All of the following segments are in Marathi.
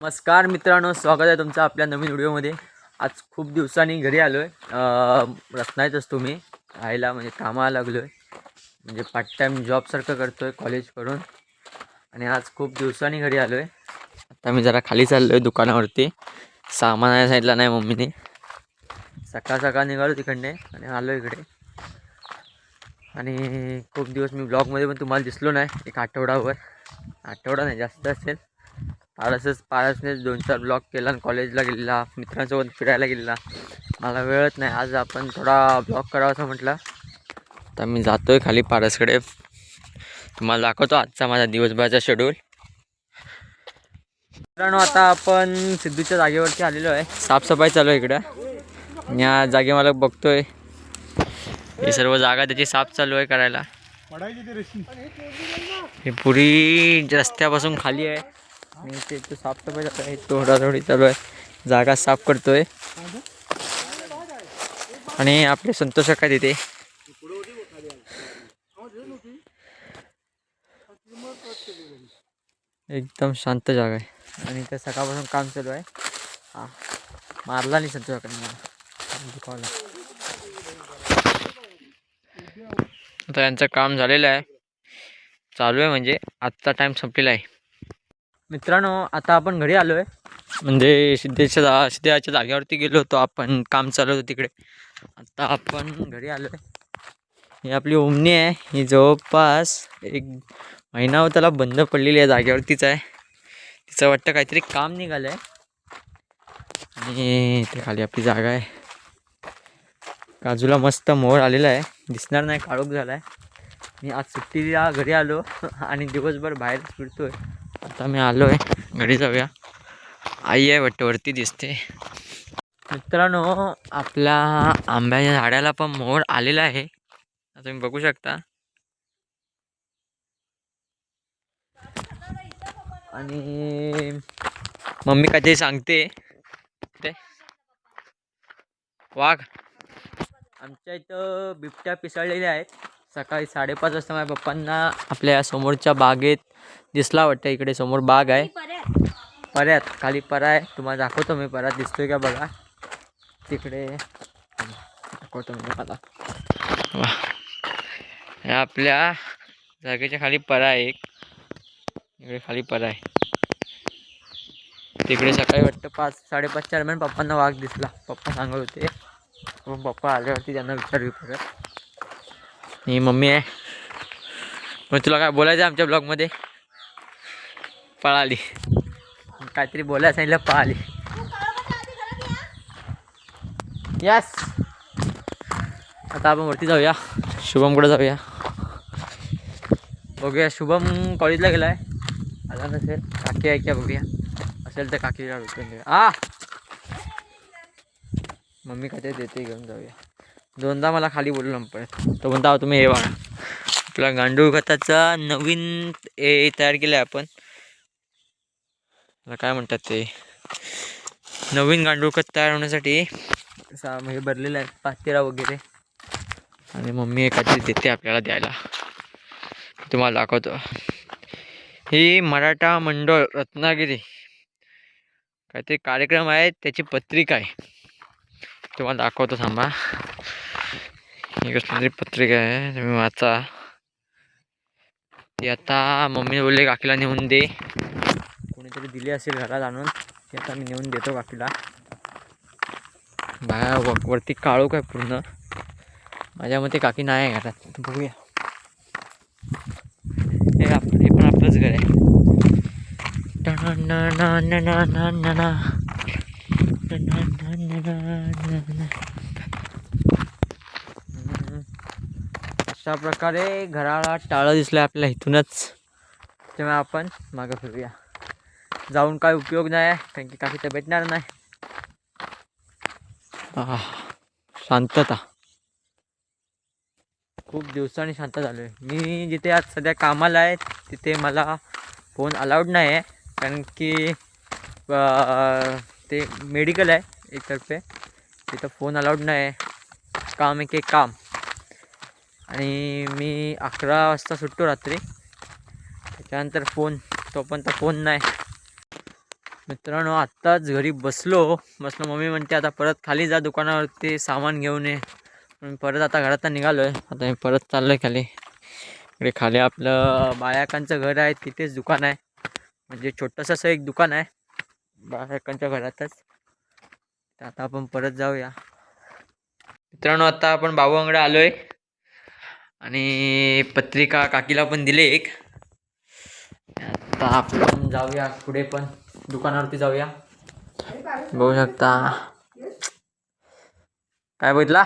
नमस्कार मित्रांनो स्वागत आहे तुमचं आपल्या नवीन व्हिडिओमध्ये. आज खूप दिवसांनी घरी आलो आहे रत्नाईच असतो मी. राहायला म्हणजे कामाला लागलो आहे म्हणजे पार्ट टाईम जॉबसारखं करतो आहे कॉलेज करून. आणि आज खूप दिवसांनी घरी आलो आहे आता मी जरा खाली चाललो आहे दुकानावरती. सामान आहे साईडला नाही मम्मीने. सकाळ सकाळ निघालो तिकडने आणि आलो इकडे. आणि खूप दिवस मी ब्लॉगमध्ये पण तुम्हाला दिसलो नाही. एक आठवडाभर. आठवडा नाही जास्त असेल. पारसच पारसनेच दोन चार ब्लॉक केला आणि कॉलेजला गेलेला मित्रांसोबत फिरायला गेलेला. मला वेळच नाही. आज आपण थोडा ब्लॉक करावा असं म्हटलं. तर मी जातो आहे खाली पारसकडे. तुम्हाला दाखवतो आजचा माझा दिवसभराचा शेड्यूल मित्रांनो आता आपण सिद्धूच्या जागेवरती आलेलो आहे. साफसफाई चालू आहे इकडं. या जागे मला बघतोय. ही सर्व जागा त्याची साफ चालू आहे करायला. हे पुरी रस्त्यापासून खाली आहे. मी ते तर साफसफाई झाला थोडा थोडी चालू आहे. जागा साफ करतोय. आणि आपले संतोष काय तिथे. एकदम शांत जागा आहे. आणि त्या सकाळपासून काम चालू आहे. मारला नाही संतोषाकडे मला. आता यांचं काम झालेलं आहे. चालू आहे म्हणजे. आत्ता टाईम संपलेला आहे. मित्रांनो आता आपण घरी आलो आहे म्हणजे सिद्धेच्या जा सिद्धेच्या जागेवरती गेलो होतो आपण काम चालू होतो तिकडे. आता आपण घरी आलो आहे ही आपली ओमनी आहे. ही जवळपास एक महिना हो त्याला बंद पडलेली आहे जागेवरतीच आहे. तिचं वाटतं काहीतरी काम निघालं आहे आणि ते खाली आपली जागा आहे. बाजूला मस्त मोर आलेला आहे. दिसणार नाही काळोख झाला आहे मी आज सुट्टीला घरी आलो आणि दिवसभर बाहेर फिरतो आहे आता मी आलो आहे घरी जाऊया. आई आहे वाटतं वरती दिसते. मित्रांनो आपल्या आंब्याच्या झाडाला पण मोर आलेला आहे. तुम्ही बघू शकता. आणि मम्मी काहीतरी सांगते. ते वाघ. आमच्या इथं बिबट्या पिसळलेल्या आहेत. सकाळी साडेपाच वाजता माझ्या पप्पांना आपल्या समोरच्या बागेत दिसला वाटतं इकडे समोर बाग आहे. पर्यात खाली परा आहे तुम्हाला दाखवतो मी परत. दिसतोय का बघा. तिकडे. दाखवतो मी मला आपल्या जागेच्या खाली परा आहे एक. इकडे खाली परा आहे तिकडे सकाळी वाटतं पाच साडेपाच दरम्यान पप्पांना वाघ दिसला. पप्पा सांगत होते. मग पप्पा आल्यावरती त्यांना विचारली परत. मम्मी आहे. मग तुला काय बोलायचं आमच्या ब्लॉगमध्ये? पळाली. काहीतरी बोला सांगितलं पळाली. यस आता आपण वरती जाऊया. शुभमकडे जाऊया? बघूया शुभम कॉलेजला गेलाय. आला नसेल काकी ऐक्या बघूया. असेल तर काकीला भेटून घेऊया आ! मम्मी काय देते घेऊन जाऊया. दोनदा मला खाली बोललो पडत तो म्हणता तुम्ही हे बघा. आपला गांडूळ खताचा नवीन हे तयार केला आपण. काय म्हणतात ते? नवीन गांडूळ खत तयार होण्यासाठी सा म्हणजे भरलेलं आहे पातेरा वगैरे. आणि मम्मी एखादी देते आपल्याला द्यायला. तुम्हाला दाखवतो. ही मराठा मंडळ रत्नागिरी. काहीतरी कार्यक्रम आहे त्याची पत्रिका आहे. तुम्हाला दाखवतो थांबा. ही कसली तरी पत्रिका आहे तुम्ही वाचा. ती आता मम्मी बोलले काकीला नेऊन दे. कोणतरी दिली असेल घरात आणून ते आता मी नेऊन देतो काकीला बाया वरती काळू काय पूर्ण माझ्या मते काकी नाही आहे घरात बघूया हे आप हे पण आपलंच घर आहे अशा प्रकारे घराला टाळं दिसलं आपल्या इथूनच तेव्हा आपण मागं फिरूया जाऊन काय उपयोग नाही आहे कारण की काही तर भेटणार नाही. शांतता. खूप दिवसांनी शांत झालो आहे मी जिथे आज सध्या कामाला आहे तिथे मला फोन अलाउड नाही आहे कारण की ते मेडिकल आहे एकतर्फे. तिथं फोन अलाउड नाही आहे काम एक एक काम. आणि मी अकरा वाजता सुटतो रात्री. त्याच्यानंतर फोन तोपर्यंत फोन नाही. मित्रांनो आत्ताच घरी बसलो. बसलो मम्मी म्हणते आता परत खाली जा दुकानावरती सामान घेऊन ये. परत आता घरात निघालो आहे आता मी परत चाललो आहे खाली. इकडे खाली आपलं बायाकांचं घर आहे तिथेच दुकान आहे. म्हणजे छोटंसं असं एक दुकान आहे बायाकांच्या घरातच. आता आपण परत जाऊया. मित्रांनो आता आपण बाबूंकडे आलो आहे आणि पत्रिका काकीला पण दिले एक. आता आपण जाऊया पुढे पण. दुकानावरती जाऊया. बघू शकता. काय बघितला?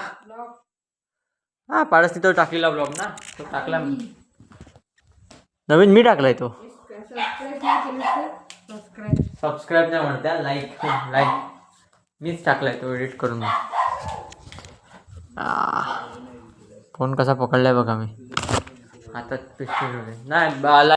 हा पाडस तिथं टाकलेला ब्लॉग ना. तो टाकला मी. नवीन मी टाकलाय तो. सबस्क्राईब नाही म्हणत्या लाईक लाईक मीच टाकलाय तो एडिट करून फोन कसा पकडलाय बघा मी. हातात पिस्टल नाही बाला